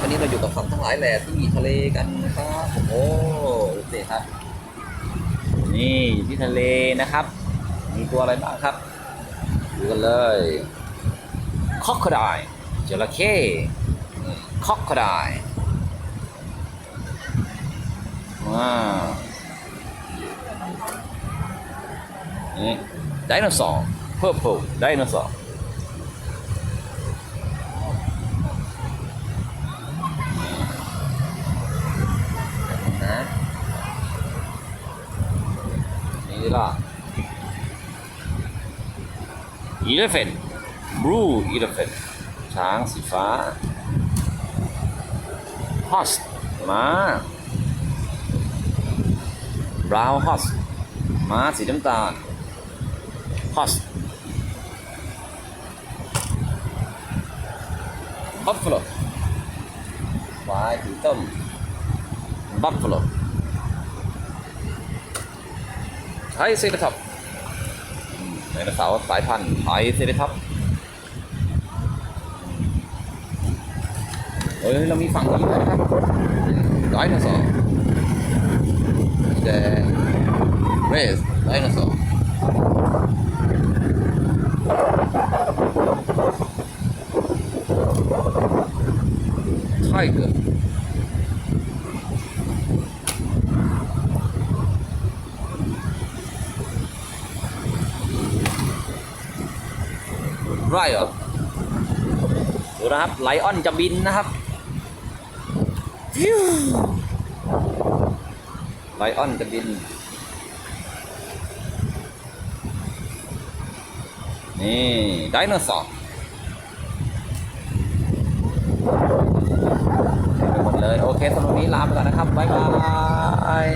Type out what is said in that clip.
วันนี้เราอยู่กับสัตว์ทั้งหลายแหล่ที่ทะเลกันนะครับโอ้ดูสิครับ นี่อยู่ที่ทะเลนะครับ มีตัวอะไรบ้างครับ ดูกันเลยคอกคดายจระเข้คอกคดายว้าวนี่ไดโนเสาร์ purple ไดโนเสาร์ นะ นี่ล่ะ elephant blue elephant ช้างสีฟ้า horse ม้า brown horse ม้าสีน้ำตาล horse buffalo ควายสีต้ม buffalo ไทยเซราท็อปไดโนเสาร์สายพันธุ์ไทยเซราท็อปเฮ้ยเรามีฝั่งนี้นะครับไดโนเสาร์แดงเรสไดโนเสาร์ไทเกอร์ ไรเหรอดูนะครับไลออนจะบินนะครับฟิวไลออนจะบิน นี่ไดโนเสาร์เต็มไปหมดเลย โอเคสำหรับวันนี้ลาไปก่อนนะครับ บ๊ายบาย